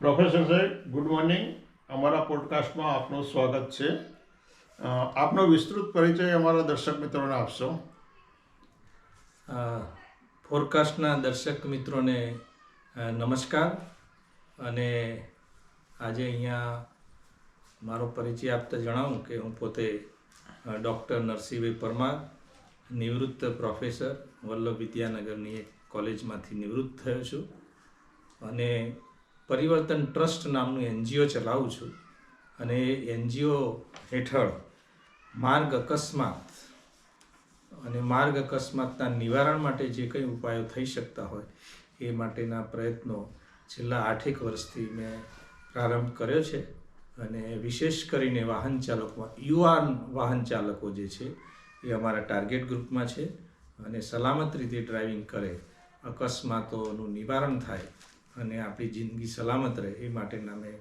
Professor સાહેબ good morning અમારા પોડકાસ્ટમાં આપનું સ્વાગત છે. આપનો વિસ્તૃત પરિચય અમારા દર્શક મિત્રોને આપશો. ફોરકાસ્ટના દર્શક મિત્રોને નમસ્કાર. અને આજે અહીંયા મારો પરિચય આપતા જણાવું કે હું પોતે ડૉક્ટર નરસિંહભાઈ પરમાર, નિવૃત્ત પ્રોફેસર વલ્લભ વિદ્યાનગરની એક કોલેજમાંથી નિવૃત્ત થયો છું. અને પરિવર્તન ટ્રસ્ટ નામનું એનજીઓ ચલાવું છું. અને એ એનજીઓ હેઠળ માર્ગ અકસ્માત અને માર્ગ અકસ્માતના નિવારણ માટે જે કંઈ ઉપાયો થઈ શકતા હોય એ માટેના પ્રયત્નો છેલ્લા આઠેક વર્ષથી મેં પ્રારંભ કર્યો છે. અને વિશેષ કરીને વાહન ચાલકોમાં, યુવાન વાહન ચાલકો જે છે એ અમારા ટાર્ગેટ ગ્રુપમાં છે અને સલામત રીતે ડ્રાઇવિંગ કરે, અકસ્માતોનું નિવારણ થાય અને આપણી જિંદગી સલામત રહે એ માટેના મેં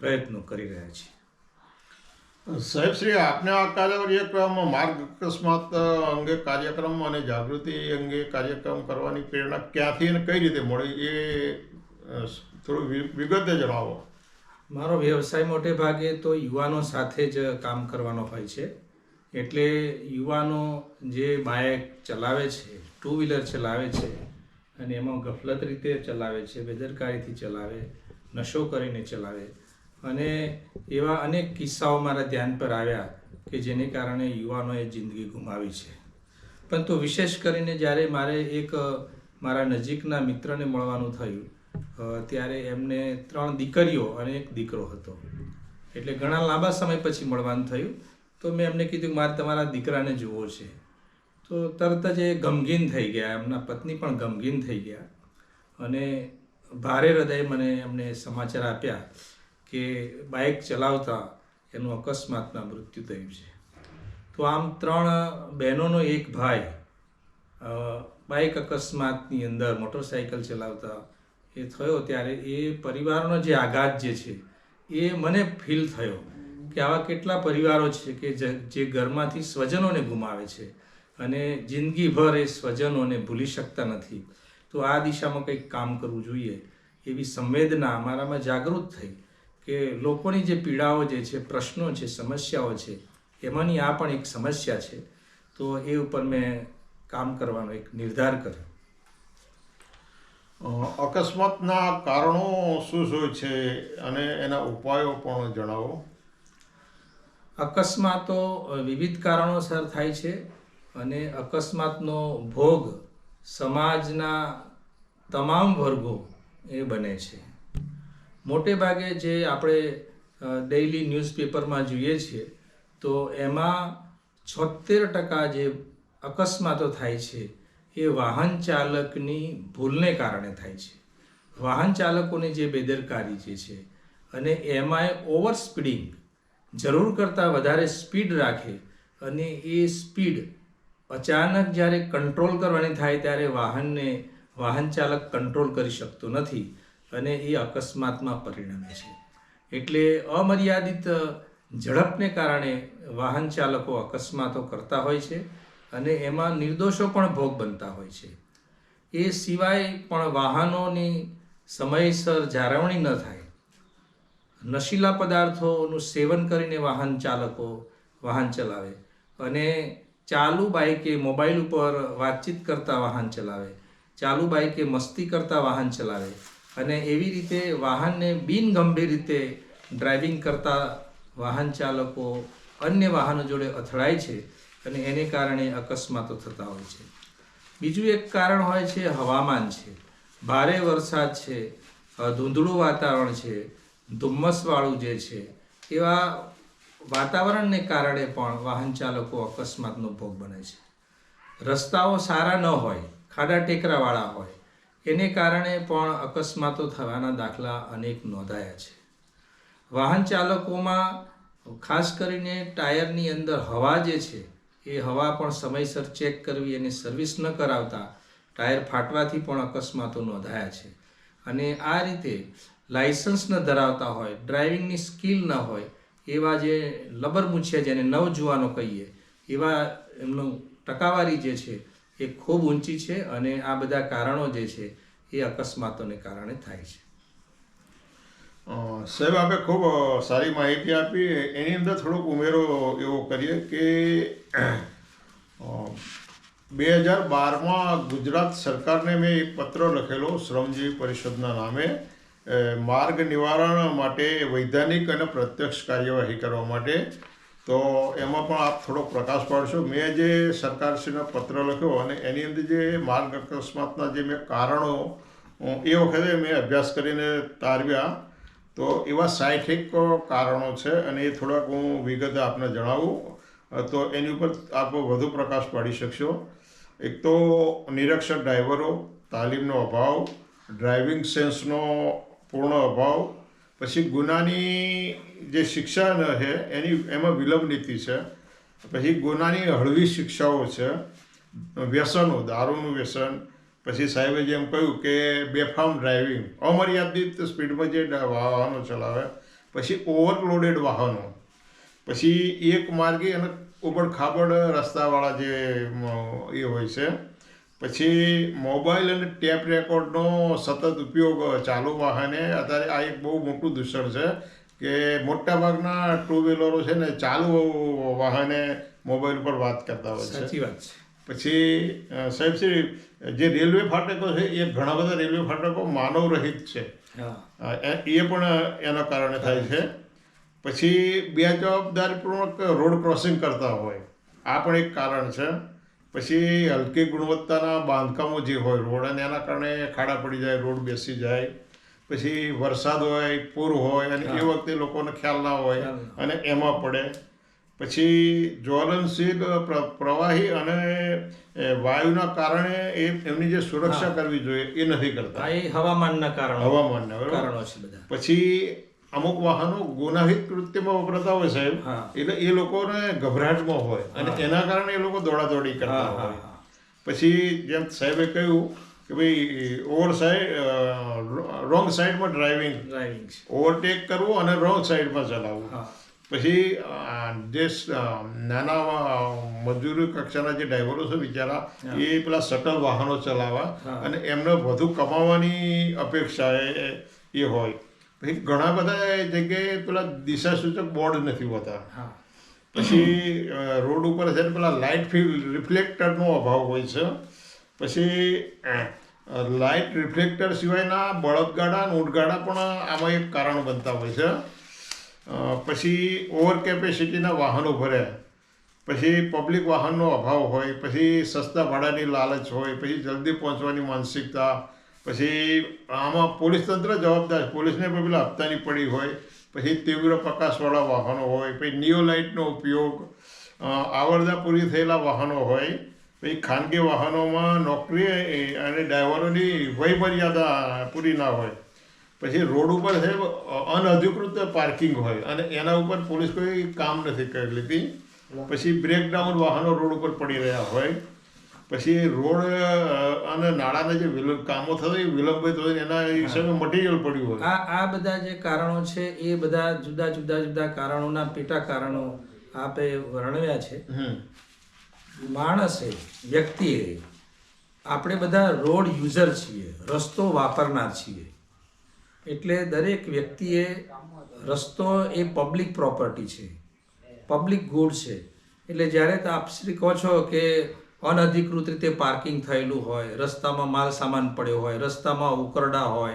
પ્રયત્નો કરી રહ્યા છીએ. સાહેબ શ્રી આપને આ કાર્યક્રમ માર્ગ અકસ્માત અંગે કાર્યક્રમ અને જાગૃતિ અંગે કાર્યક્રમ કરવાની પ્રેરણા ક્યાંથી અને કઈ રીતે મળી એ થોડું વિગતે જણાવો. મારો વ્યવસાય મોટે ભાગે તો યુવાનો સાથે જ કામ કરવાનો હોય છે. એટલે યુવાનો જે બાઇક ચલાવે છે ટુ વ્હીલર ચલાવે છે અને એમાં ગફલત રીતે ચલાવે છે, બેદરકારીથી ચલાવે, નશો કરીને ચલાવે. અને એવા અનેક કિસ્સાઓ મારા ધ્યાન પર આવ્યા કે જેને કારણે યુવાનોએ જિંદગી ગુમાવી છે. પરંતુ વિશેષ કરીને જ્યારે મારે એક, મારા નજીકના મિત્રને મળવાનું થયું ત્યારે એમને ત્રણ દીકરીઓ અને એક દીકરો હતો. એટલે ઘણા લાંબા સમય પછી મળવાનું થયું. તો મેં એમને કીધું મારે તમારા દીકરાને જોવો છે. તો તરત જ એ ગમગીન થઈ ગયા, એમના પત્ની પણ ગમગીન થઈ ગયા. અને ભારે હૃદયે મને એમને સમાચાર આપ્યા કે બાઇક ચલાવતા એનું અકસ્માતમાં મૃત્યુ થયું છે. તો આમ ત્રણ બહેનોનો એક ભાઈ બાઇક અકસ્માતની અંદર મોટરસાઇકલ ચલાવતા એ થયો ત્યારે એ પરિવારનો જે આઘાત જે છે, એ મને ફીલ થયો કે આવા કેટલા પરિવારો છે કે જે ઘરમાંથી સ્વજનોને ગુમાવે છે. અને જિંદગીભર એ સ્વજનોને ભૂલી શકતા નથી. તો આ દિશામાં કંઈક કામ કરવું જોઈએ એવી સંવેદના અમારામાં જાગૃત થઈ કે લોકોની જે પીડાઓ જે છે પ્રશ્નો છે સમસ્યાઓ છે એમાંની આ પણ એક સમસ્યા છે. તો એ ઉપર મેં કામ કરવાનો એક નિર્ધાર કર્યો. અકસ્માતના કારણો શું શું છે અને એના ઉપાયો પણ જણાવો. અકસ્માતો વિવિધ કારણોસર થાય છે. અને અકસ્માતનો ભોગ સમાજના તમામ વર્ગો એ બને છે. મોટે ભાગે જે આપણે ડેઇલી ન્યૂઝપેપરમાં જોઈએ છીએ, તો એમાં છોતેર ટકા જે અકસ્માતો થાય છે, એ વાહન ચાલકની ભૂલને કારણે થાય છે. વાહન ચાલકોની જે બેદરકારી જે છે, અને એમાંય ઓવર સ્પીડિંગ જરૂર કરતાં વધારે સ્પીડ રાખે અને એ સ્પીડ અચાનક જ્યારે કંટ્રોલ કરવાની થાય ત્યારે વાહનને, વાહન ચાલક કંટ્રોલ કરી શકતો નથી અને એ અકસ્માતમાં પરિણમે છે. એટલે અમર્યાદિત ઝડપને કારણે વાહન ચાલકો અકસ્માતો કરતા હોય છે અને એમાં નિર્દોષો પણ ભોગ બનતા હોય છે. એ સિવાય પણ વાહનોની સમયસર જાળવણી ન થાય. નશીલા પદાર્થોનું સેવન કરીને વાહન ચાલકો, વાહન ચલાવે અને ચાલુ બાઇકે મોબાઈલ ઉપર વાતચીત કરતા વાહન ચલાવે. ચાલુ બાઇકે મસ્તી કરતા વાહન ચલાવે. અને એવી રીતે વાહનને બિનગંભીર રીતે ડ્રાઇવિંગ કરતા વાહન ચાલકો અન્ય વાહનો જોડે અથડાય છે અને એને કારણે અકસ્માતો થતા હોય છે. બીજું એક કારણ હોય છે હવામાન છે. ભારે વરસાદ છે ધૂંધળું વાતાવરણ છે, ધુમ્મસવાળું જે છે, એવા વાતાવરણને કારણે પણ વાહન ચાલકો અકસ્માતનો ભોગ બને છે. રસ્તાઓ સારા ન હોય, ખાડા ટેકરાવાળા હોય, એને કારણે પણ અકસ્માતો થવાના દાખલા અનેક નોંધાયા છે. વાહન ચાલકોમાં, ખાસ કરીને ટાયરની અંદર હવા જે છે, એ હવા પણ સમયસર ચેક કરવી અને સર્વિસ ન કરાવતા ટાયર ફાટવાથી પણ અકસ્માતો નોંધાયા છે. અને આ રીતે લાયસન્સ ન ધરાવતા હોય, ડ્રાઇવિંગની સ્કિલ ન હોય એવા જે લબરમું છે જેને નવજુવાનો કહીએ, એવા એમનું ટકાવારી જે છે એ ખૂબ ઊંચી છે અને આ બધા કારણો જે છે એ અકસ્માતોને કારણે થાય છે. સાહેબ, આપે ખૂબ સારી માહિતી આપી. એની અંદર થોડોક ઉમેરો એવો કરીએ કે બે હજાર બારમાં ગુજરાત સરકારને મેં એક પત્ર લખેલો, શ્રમજીવી પરિષદના નામે. માર્ગ નિવારણ માટે વૈધાનિક અને પ્રત્યક્ષ કાર્યવાહી કરવા માટે. તો એમાં પણ આપ થોડો પ્રકાશ પાડશો. મેં જે સરકારશ્રીનો પત્ર લખ્યો અને એની અંદર જે માર્ગ અકસ્માતના જે મેં કારણો એ વખતે મેં અભ્યાસ કરીને તારવ્યા. તો એવા સાઠેક કારણો છે અને એ થોડાક હું વિગત આપને જણાવું. તો એની ઉપર આપ વધુ પ્રકાશ પાડી શકશો. એક તો નિરક્ષર ડ્રાઈવરો, તાલીમનો અભાવ, ડ્રાઇવિંગ સેન્સનો પૂર્ણ અભાવ. પછી ગુનાની જે શિક્ષા છે, એની, એમાં વિલંબ નીતિ છે. પછી ગુનાની હળવી શિક્ષાઓ છે, વ્યસનો, દારૂનું વ્યસન. પછી સાહેબે જેમ કહ્યું કે બેફામ ડ્રાઇવિંગ, અમર્યાદિત સ્પીડમાં જે વાહનો ચલાવે, પછી ઓવરલોડેડ વાહનો. પછી એક માર્ગી અને ઉબડ ખાબડ રસ્તાવાળા જે એ હોય છે પછી મોબાઈલ અને ટેપ રેકોર્ડનો સતત ઉપયોગ ચાલુ વાહને અત્યારે આ એક બહુ મોટું દૂષણ છે કે મોટાભાગના ટુ વ્હીલરો છે ને ચાલુ વાહને મોબાઈલ પર વાત કરતા હોય છે. સાચી વાત પછી સાહેબ શ્રી જે રેલવે ફાટકો છે એ ઘણા બધા રેલવે ફાટકો માનવરહિત છે. એ એ પણ એના કારણે થાય છે. પછી બે જવાબદારીપૂર્વક રોડ ક્રોસિંગ કરતા હોય. આ પણ એક કારણ છે. પછી હલકી ગુણવત્તાના બાંધકામો જે હોય રોડ અને એના કારણે ખાડા પડી જાય રોડ બેસી જાય પછી વરસાદ હોય પૂર હોય અને એ વખતે લોકોને ખ્યાલ ના હોય અને એમાં પડે. પછી જ્વલનશીલ પ્રવાહી અને વાયુના કારણે એ એમની જે સુરક્ષા કરવી જોઈએ એ નથી કરતા. એ હવામાનના કારણો હવામાનના કારણો છે બધા. પછી અમુક વાહનો ગુનાહિત કૃત્યમાં વપરાતા હોય સાહેબ એટલે એ લોકોને ગભરાટમાં હોય અને એના કારણે એ લોકો દોડાદોડી કરતા હોય. પછી જેમ સાહેબે કહ્યું કે ભાઈ ઓવર સાઈડ રોંગ સાઈડમાં ડ્રાઇવિંગ. ઓવરટેક કરવું અને રોંગ સાઈડમાં ચલાવવું. પછી જે નાના મજૂરી કક્ષાના જે ડ્રાઈવરો છે બિચારા એ પેલા સટલ વાહનો ચલાવવા અને એમને વધુ કમાવાની અપેક્ષા એ હોય. પછી ઘણા બધા જગ્યાએ પેલા દિશા સૂચક બોર્ડ નથી હોતા. હા. પછી રોડ ઉપર છે પેલા લાઇટ ફિલ રિફ્લેક્ટરનો અભાવ હોય છે. પછી લાઇટ રિફ્લેક્ટર સિવાયના બળદગાડા ઊંટગાડા પણ આમાં એક કારણ બનતા હોય છે. પછી ઓવર કેપેસિટીના વાહનો ભર્યા પછી પબ્લિક વાહનનો અભાવ હોય પછી સસ્તા ભાડાની લાલચ હોય પછી જલ્દી પહોંચવાની માનસિકતા પછી આમાં પોલીસ તંત્ર જવાબદાર. પોલીસને પણ પેલા હપ્તાની પડી હોય પછી તીવ્ર પ્રકાશવાળા વાહનો હોય પછી નિયોલાઇટનો ઉપયોગ આવડતા આવરદા પૂરી થયેલા વાહનો હોય પછી ખાનગી વાહનોમાં નોકરી અને ડ્રાઈવરોની વય મર્યાદા પૂરી ના હોય. પછી રોડ ઉપર છે અનઅધિકૃત પાર્કિંગ હોય અને એના ઉપર પોલીસ કોઈ કામ નથી કરી લીધી પછી બ્રેકડાઉન વાહનો રોડ ઉપર પડી રહ્યા હોય. પછી રોડ અને નાળાના જે વિલંબ કામો થતા હોય વિલંબિત હોય એના હિસાબે મટીરિયલ પડ્યું હોય. આ આ બધા જે કારણો છે એ બધા જુદા જુદા જુદા કારણોના પેટા કારણો આપે વર્ણવ્યા છે. માણસે વ્યક્તિએ આપણે બધા રોડ યુઝર છીએ રસ્તો વાપરનાર છીએ. એટલે દરેક વ્યક્તિએ રસ્તો એ પબ્લિક પ્રોપર્ટી છે. પબ્લિક ગુડ છે. એટલે જ્યારે આપ શ્રી કહો છો કે અનધિકૃત રીતે પાર્કિંગ થયેલું હોય, રસ્તામાં માલ સામાન પડ્યો હોય, રસ્તામાં ઉકરડા હોય,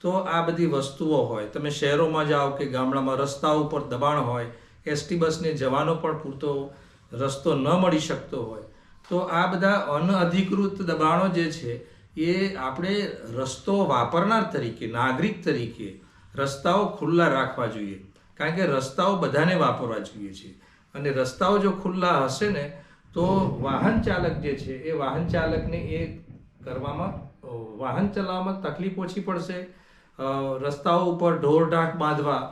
તો આ બધી વસ્તુઓ હોય. તમે શહેરોમાં જાઓ કે ગામડામાં રસ્તા ઉપર દબાણ હોય, એસટી બસને જવાનો પણ પૂરતો રસ્તો ન મળી શકતો હોય. તો આ બધા અનઅધિકૃત દબાણો જે છે, એ આપણે રસ્તો વાપરનાર તરીકે, નાગરિક તરીકે રસ્તાઓ ખુલ્લા રાખવા જોઈએ. કારણ કે રસ્તાઓ બધાને વાપરવા જોઈએ છે. અને રસ્તાઓ જો ખુલ્લા હશે ને તો વાહન ચાલક જે છે, એ વાહન ચાલકને એ કરવામાં વાહન ચલાવવામાં તકલીફ ઓછી પડશે. રસ્તાઓ ઉપર ઢોર ઢાંક બાંધવા,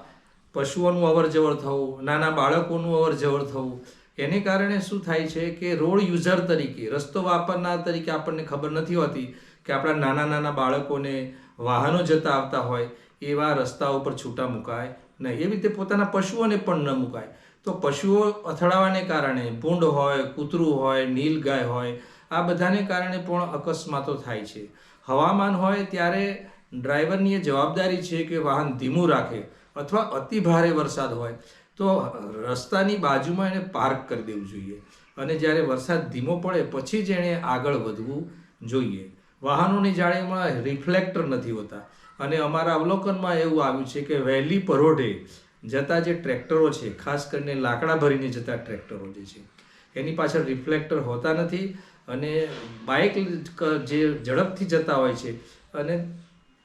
પશુઓનું અવર જવર થવું, નાના બાળકોનું અવર જવર થવું, એને કારણે શું થાય છે કે રોડ યુઝર તરીકે, રસ્તો વાપરનાર તરીકે આપણને ખબર નથી હોતી કે આપણા નાના નાના બાળકોને વાહનો જતા આવતા હોય, એવા રસ્તા ઉપર છૂટા મુકાય નહીં. એવી રીતે પોતાના પશુઓને પણ ન મુકાય. તો પશુઓ અથડાવાને કારણે ભૂંડ હોય, કૂતરું હોય નીલગાય હોય, આ બધાને કારણે પણ અકસ્માતો થાય છે. હવામાન હોય ત્યારે ડ્રાઈવરની એ જવાબદારી છે કે વાહન ધીમું રાખે અથવા અતિ ભારે વરસાદ હોય. તો રસ્તાની બાજુમાં એને પાર્ક કરી દેવું જોઈએ અને જ્યારે વરસાદ ધીમો પડે પછી જ એણે આગળ વધવું જોઈએ. વાહનોની જાળીમાં રિફ્લેક્ટર નથી હોતા અને અમારા અવલોકનમાં એવું આવ્યું છે કે વહેલી પરોઢે જતા જે ટ્રેક્ટરો છે ખાસ કરીને લાકડા ભરીને જતા ટ્રેક્ટરો જે છે એની પાછળ રિફ્લેક્ટર હોતા નથી અને બાઇક જે ઝડપથી જતા હોય છે અને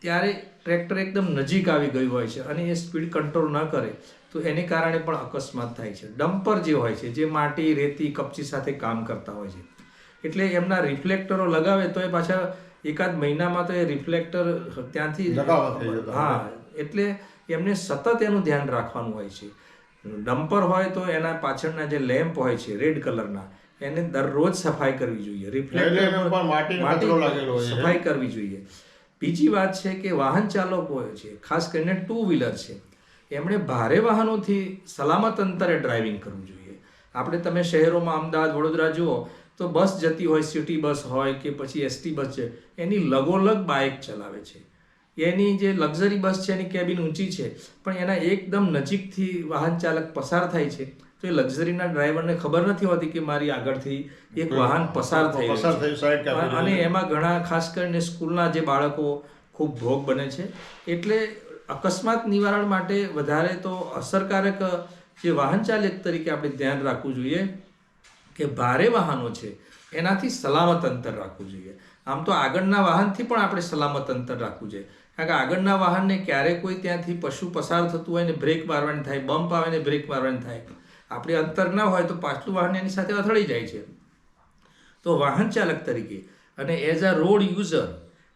ત્યારે ટ્રેક્ટર એકદમ નજીક આવી ગયું હોય છે અને એ સ્પીડ કંટ્રોલ ન કરે તો એને કારણે પણ અકસ્માત થાય છે ડમ્પર જે હોય છે જે માટી રેતી કપચી સાથે કામ કરતા હોય છે એટલે એમના રિફ્લેક્ટરો લગાવે તો એ પાછા એકાદ મહિનામાં તો એ રિફ્લેક્ટર ત્યાંથી. હા એટલે એમને સતત એનું ધ્યાન રાખવાનું હોય છે. ડમ્પર હોય તો એના પાછળના જે લેમ્પ હોય છે રેડ કલરના એને દરરોજ સફાઈ કરવી જોઈએ. છે. સફાઈ કરવી જોઈએ. બીજી વાત છે કે વાહન ચાલકો છે ખાસ કરીને ટુ વ્હીલર છે એમણે ભારે વાહનોથી સલામત અંતરે ડ્રાઇવિંગ કરવું જોઈએ. આપણે તમે શહેરોમાં અમદાવાદ વડોદરા જુઓ તો બસ જતી હોય સિટી બસ હોય કે પછી એસટી બસ છે એની લગોલગ બાઇક ચલાવે છે. એની જે લક્ઝરી બસ છે એની કેબિન ઊંચી છે પણ એના એકદમ નજીકથી વાહન ચાલક પસાર થાય છે તો એ લક્ઝરીના ડ્રાઈવરને ખબર નથી હોતી કે મારી આગળથી એક વાહન પસાર થયું અને એમાં ઘણા ખાસ કરીને સ્કૂલના જે બાળકો ખૂબ ભોગ બને છે એટલે અકસ્માત નિવારણ માટે વધારે તો અસરકારક જે વાહન ચાલક તરીકે આપણે ધ્યાન રાખવું જોઈએ કે ભારે વાહનો છે એનાથી સલામત અંતર રાખવું જોઈએ. આમ તો આગળના વાહનથી પણ આપણે સલામત અંતર રાખવું જોઈએ. કારણ કે આગળના વાહનને ક્યારે કોઈ ત્યાંથી પશુ પસાર થતું હોય ને બ્રેક મારવાની થાય બમ્પ આવે ને બ્રેક મારવાની થાય. આપણે અંતર ના હોય તો પાછલું વાહન એની સાથે અથડાઈ જાય છે. તો વાહન ચાલક તરીકે અને એઝ અ રોડ યુઝર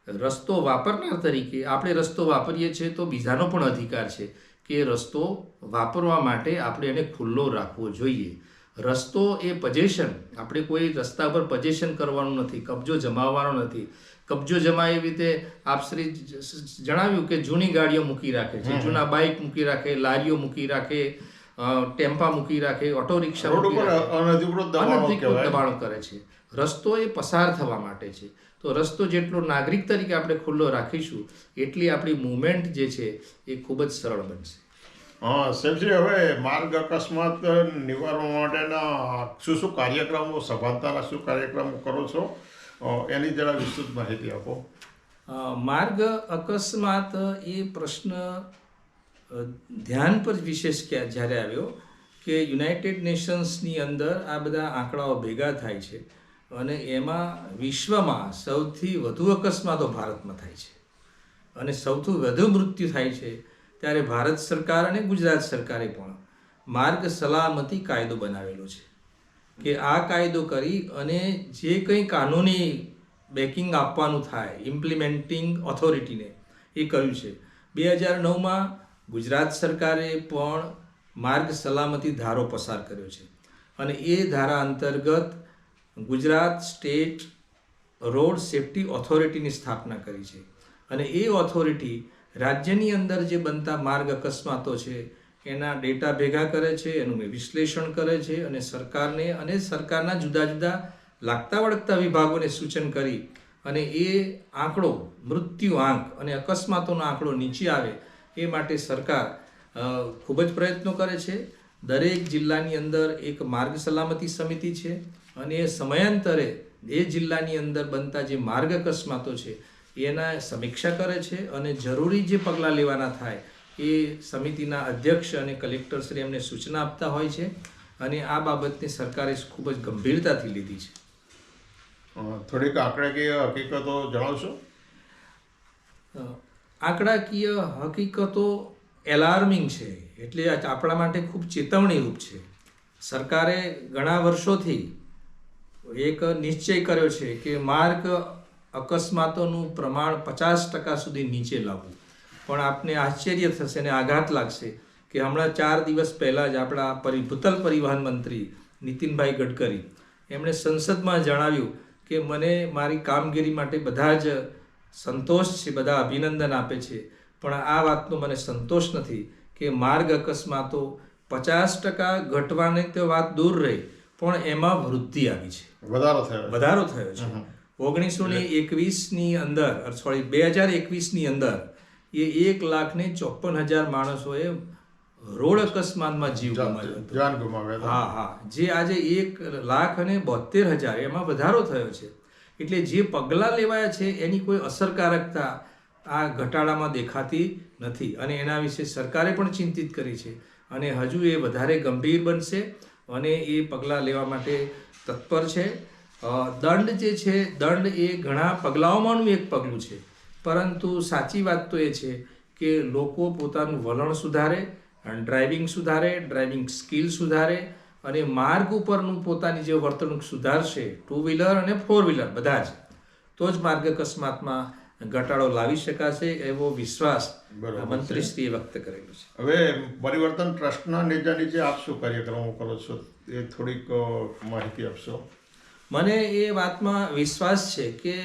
રસ્તો વાપરનાર તરીકે આપણે રસ્તો વાપરીએ છીએ તો બીજાનો પણ અધિકાર છે કે રસ્તો વાપરવા માટે આપણે એને ખુલ્લો રાખવો જોઈએ. રસ્તો એ પજેશન આપણે કોઈ રસ્તા પર પજેશન કરવાનું નથી કબજો જમાવવાનો નથી. કબજો જમાય એવી રીતે આપશ્રી જણાવ્યું કે જૂની ગાડીઓ મૂકી રાખે છે. જૂના બાઇક મૂકી રાખે લારીઓ મૂકી રાખે ટેમ્પા મૂકી રાખે ઓટો રિક્ષા અનધિકૃત દબાણો કરે છે. રસ્તો એ પસાર થવા માટે છે. તો રસ્તો જેટલો નાગરિક તરીકે આપણે ખુલ્લો રાખીશું એટલી આપણી મુવમેન્ટ જે છે એ ખૂબ જ સરળ બનશે. હા સાહેબશ્રી હવે માર્ગ અકસ્માત નિવારવા માટેના શું શું કાર્યક્રમો, સભાનતાના શું કાર્યક્રમો કરો છો? એની જરા વિસ્તૃત માહિતી આપો. માર્ગ અકસ્માત એ પ્રશ્ન ધ્યાન પર વિશેષ ક્યાં જ્યારે આવ્યો કે યુનાઇટેડ નેશન્સની અંદર આ બધા આંકડાઓ ભેગા થાય છે અને એમાં વિશ્વમાં સૌથી વધુ અકસ્માતો ભારતમાં થાય છે. અને સૌથી વધુ મૃત્યુ થાય છે ત્યારે ભારત સરકાર અને ગુજરાત સરકારે પણ માર્ગ સલામતી કાયદો બનાવેલો છે. કે આ કાયદો કરી અને જે કંઈ કાનૂની બેકિંગ આપવાનું થાય ઇમ્પ્લિમેન્ટિંગ ઓથોરિટીને એ કર્યું છે. બે હજાર નવમાં ગુજરાત સરકારે પણ માર્ગ સલામતી ધારો પસાર કર્યો છે. અને એ ધારા અંતર્ગત ગુજરાત સ્ટેટ રોડ સેફટી ઓથોરિટીની સ્થાપના કરી છે. અને એ ઓથોરિટી રાજ્યની અંદર જે બનતા માર્ગ અકસ્માતો છે, એના ડેટા ભેગા કરે છે, એનું વિશ્લેષણ કરે છે અને સરકારને અને સરકારના જુદા જુદા લાગતા વળગતા વિભાગોને સૂચન કરી અને એ આંકડો, મૃત્યુ આંક અને અકસ્માતોનો આંકડો નીચે આવે એ માટે સરકાર ખૂબ જ પ્રયત્નો કરે છે. દરેક જિલ્લાની અંદર એક માર્ગ સલામતી સમિતિ છે અને એ સમયાંતરે એ જિલ્લાની અંદર બનતા જે માર્ગ અકસ્માતો છે એના સમીક્ષા કરે છે અને જરૂરી જે પગલાં લેવાના થાય એ સમિતિના અધ્યક્ષ અને કલેક્ટરશ્રી એમને સૂચના આપતા હોય છે અને આ બાબતને સરકારે ખૂબ જ ગંભીરતાથી લીધી છે. થોડીક આંકડાકીય હકીકતો જણાવશો? આંકડાકીય હકીકતો એલાર્મિંગ છે એટલે આપણા માટે ખૂબ ચેતવણીરૂપ છે. સરકારે ઘણા વર્ષોથી એક નિશ્ચય કર્યો છે કે માર્ગ અકસ્માતોનું પ્રમાણ પચાસ ટકા સુધી નીચે લાવવું. પણ આપને આશ્ચર્ય થશે અને આઘાત લાગશે કે હમણાં ચાર દિવસ પહેલાં જ આપણા પરિ ભૂતલ પરિવહન મંત્રી નીતિનભાઈ ગડકરી એમણે સંસદમાં જણાવ્યું કે મને મારી કામગીરી માટે બધા જ સંતોષ છે બધા અભિનંદન આપે છે પણ આ વાતનો મને સંતોષ નથી કે માર્ગ અકસ્માતો પચાસ ટકા ઘટવાની તો વાત દૂર રહી પણ એમાં વૃદ્ધિ આવી છે. વધારો થયો વધારો થયો છે. ઓગણીસો ને એકવીસની અંદર સોરી બે હજાર એકવીસની અંદર એ એક લાખ ને ચોપન હજાર માણસોએ રોડ અકસ્માતમાં જીવ ગુમાવ્યો હતો. જાન ગુમાવ્યા હા હા. જે આજે એક લાખ અને બોતેર હજાર એમાં વધારો થયો છે. એટલે જે પગલાં લેવાયા છે એની કોઈ અસરકારકતા આ ઘટાડામાં દેખાતી નથી અને એના વિશે સરકારે પણ ચિંતિત કરી છે અને હજુ એ વધારે ગંભીર બનશે અને એ પગલાં લેવા માટે તત્પર છે. દંડ જે છે દંડ એ ઘણા પગલાઓમાંનું એક પગલું છે. પરંતુ સાચી વાત તો એ છે કે લોકો પોતાનું વલણ સુધારે ડ્રાઇવિંગ સુધારે ડ્રાઇવિંગ સ્કિલ સુધારે અને માર્ગ ઉપરનું પોતાની જે વર્તણૂક સુધારશે ટુ વ્હીલર અને ફોર વ્હીલર બધા જ તો જ માર્ગ અકસ્માતમાં ઘટાડો લાવી શકાશે એવો વિશ્વાસ. મંત્રીશ્રીએ વ્યક્ત કરેલો છે. હવે પરિવર્તન ટ્રસ્ટના નેજા નીચે આપ શું કાર્યક્રમો કરો છો એ થોડીક માહિતી આપશો? મને એ વાતમાં વિશ્વાસ છે કે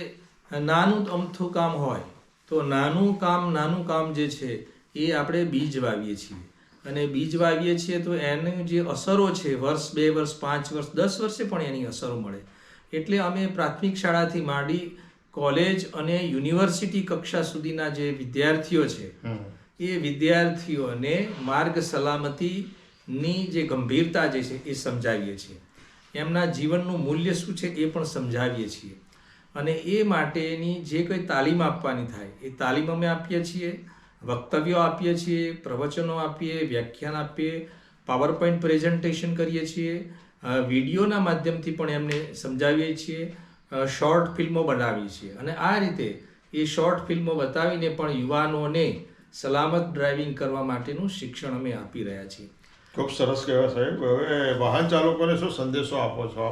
નાનું અમથું કામ હોય તો નાનું કામ નાનું કામ જે છે એ આપણે બીજ વાવીએ છીએ. અને બીજ વાવીએ છીએ તો એની જે અસરો છે વર્ષ બે વર્ષ પાંચ વર્ષ દસ વર્ષે પણ એની અસરો મળે. એટલે અમે પ્રાથમિક શાળાથી માંડી કોલેજ અને યુનિવર્સિટી કક્ષા સુધીના જે વિદ્યાર્થીઓ છે એ વિદ્યાર્થીઓને માર્ગ સલામતીની જે ગંભીરતા જે છે એ સમજાવીએ છીએ. એમના જીવનનું મૂલ્ય શું છે એ પણ સમજાવીએ છીએ. અને એ માટેની જે કંઈ તાલીમ આપવાની થાય, એ તાલીમ અમે આપીએ છીએ, વક્તવ્યો આપીએ છીએ, પ્રવચનો આપીએ, વ્યાખ્યાન આપીએ પાવર પોઈન્ટ પ્રેઝન્ટેશન કરીએ છીએ વિડીયોના માધ્યમથી પણ એમને સમજાવીએ છીએ શોર્ટ ફિલ્મો બનાવીએ છીએ. અને આ રીતે એ શોર્ટ ફિલ્મો બતાવીને પણ યુવાનોને સલામત ડ્રાઇવિંગ કરવા માટેનું શિક્ષણ અમે આપી રહ્યા છીએ. ખૂબ સરસ કહેવાય સાહેબ. હવે વાહન ચાલકોને શું સંદેશો આપો છો?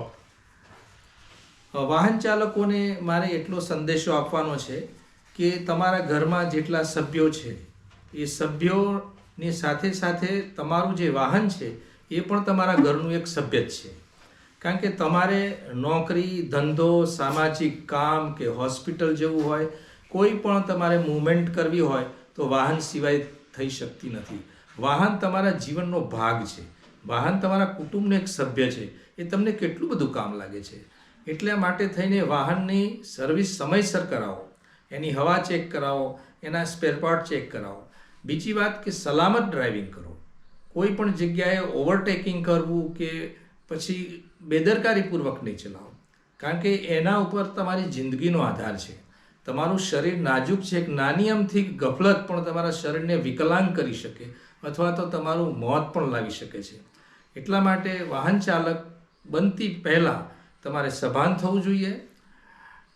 વાહન ચાલકોને મારે એટલો સંદેશો આપવાનો છે કે તમારા ઘરમાં જેટલા સભ્યો છે, એ સભ્યોની સાથે સાથે તમારું જે વાહન છે, એ પણ તમારા ઘરનું એક સભ્ય જ છે. કારણ કે તમારે નોકરી, ધંધો, સામાજિક કામ કે હોસ્પિટલ જવું હોય, કોઈ પણ તમારે મૂવમેન્ટ કરવી હોય, તો વાહન સિવાય થઈ શકતી નથી. વાહન તમારા જીવનનો ભાગ છે. વાહન તમારા કુટુંબનો એક સભ્ય છે. એ તમને કેટલું બધું કામ લાગે છે. એટલા માટે થઈને વાહનની સર્વિસ સમયસર કરાવો. એની હવા ચેક કરાવો. એના સ્પેરપાર્ટ ચેક કરાવો. બીજી વાત કે સલામત ડ્રાઇવિંગ કરો. કોઈ પણ જગ્યાએ ઓવરટેકિંગ કરવું કે પછી બેદરકારીપૂર્વક નહીં ચલાવો. કારણ કે એના ઉપર તમારી જિંદગીનો આધાર છે. તમારું શરીર નાજુક છે. એક નાની અમથી ગફલત પણ તમારા શરીરને વિકલાંગ કરી શકે. અથવા તો તમારું મોત પણ લાવી શકે છે. એટલા માટે વાહન ચાલક બનતી પહેલાં તમારે સભાન થવું જોઈએ.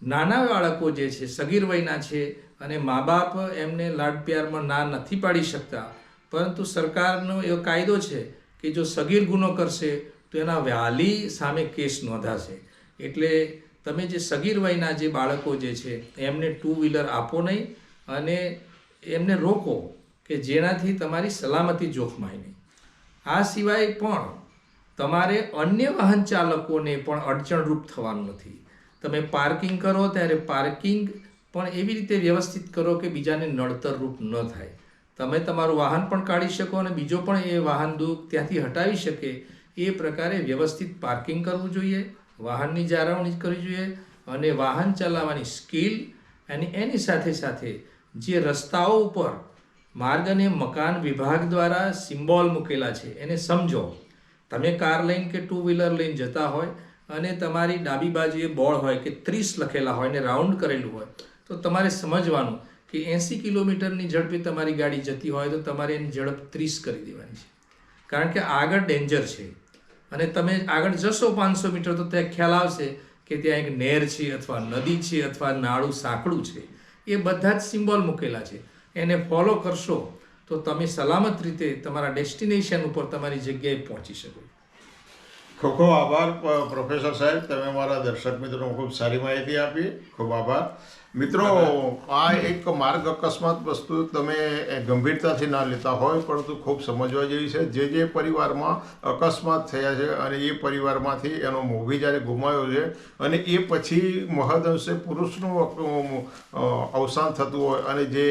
નાના બાળકો જે છે, સગીર વયના છે અને મા બાપ એમને લાડ પ્યારમાં ના નથી પાડી શકતા. પરંતુ સરકારનો એવો કાયદો છે કે જો સગીર ગુનો કરશે, તો એના વ્યાલી સામે કેસ નોંધાશે. એટલે તમે જે સગીર વયના જે બાળકો જે છે, એમને ટુ વ્હીલર આપો નહીં અને એમને રોકો. કે જેનાથી તમારી સલામતી જોખમાય નહીં. આ સિવાય પણ તમારે અન્ય વાહન ચાલકોને પણ અડચણરૂપ થવાનું નથી. તમે પાર્કિંગ કરો ત્યારે પાર્કિંગ પણ એવી રીતે વ્યવસ્થિત કરો કે બીજાને નડતરરૂપ ન થાય. તમે તમારું વાહન પણ કાઢી શકો અને બીજો પણ એ વાહન દુઃખ ત્યાંથી હટાવી શકે. એ પ્રકારે વ્યવસ્થિત પાર્કિંગ કરવું જોઈએ, વાહનની જાળવણી કરવી જોઈએ અને વાહન ચલાવવાની સ્કિલ અને એની સાથે સાથે જે રસ્તાઓ ઉપર માર્ગ અને મકાન વિભાગ દ્વારા સિમ્બોલ મૂકેલા છે. એને સમજો. તમે કાર લઈને કે ટુ વ્હીલર લઈને જતા હોય અને તમારી ડાબી બાજુએ બોર્ડ હોય કે ત્રીસ લખેલા હોય ને રાઉન્ડ કરેલું હોય, તો તમારે સમજવાનું કે એંસી કિલોમીટરની ઝડપે તમારી ગાડી જતી હોય તો તમારે એની ઝડપ ત્રીસ કરી દેવાની છે. કારણ કે આગળ ડેન્જર છે. અને તમે આગળ જશો પાંચસો મીટર તો ત્યાં ખ્યાલ આવશે કે ત્યાં એક નહેર છે અથવા નદી છે અથવા નાળું સાંકડું છે. એ બધા જ સિમ્બોલ મૂકેલા છે. એને ફોલો કરશો, તો તમે સલામત રીતે તમારા ડેસ્ટિનેશન ઉપર તમારી જગ્યાએ પહોંચી શકો. ખૂબ ખૂબ આભાર પ્રોફેસર સાહેબ. તમે મારા દર્શક મિત્રોને ખૂબ સારી માહિતી આપી. ખૂબ આભાર. મિત્રો, આ એક માર્ગ અકસ્માત વસ્તુ તમે ગંભીરતાથી ના લેતા હોય, પરંતુ ખૂબ સમજવા જેવી છે. જે જે પરિવારમાં અકસ્માત થયા છે અને એ પરિવારમાંથી એનો મોભી જ્યારે ગુમાયો છે અને એ પછી મહદઅંશે પુરુષનું અવસાન થતું હોય અને જે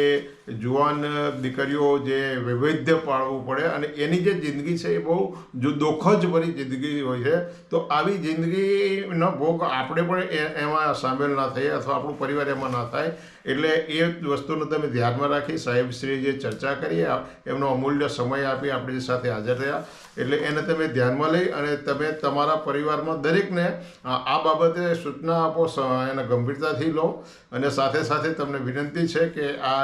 જુવાન દીકરીઓ જે વૈવિધ્ય પાળવું પડે અને એની જે જિંદગી છે એ બહુ જો દુઃખ ભરી જિંદગી હોય છે, તો આવી જિંદગીનો ભોગ આપણે પણ એમાં સામેલ ના થઈએ અથવા આપણું પરિવાર એમાં ના થાય. એટલે એ વસ્તુને તમે ધ્યાનમાં રાખી સાહેબશ્રીએ જે ચર્ચા કરી એમનો અમૂલ્ય સમય આપી આપણી સાથે હાજર રહ્યા. એટલે એને તમે ધ્યાનમાં લઈ અને તમે તમારા પરિવારમાં દરેકને આ બાબતે સૂચના આપો એને ગંભીરતાથી લો. અને સાથે સાથે તમને વિનંતી છે કે આ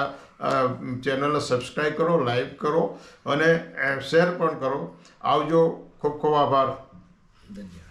ચેનલને સબસ્ક્રાઈબ કરો, લાઈક કરો અને શેર પણ કરો. આવજો. ખૂબ ખૂબ આભાર. ધન્યવાદ.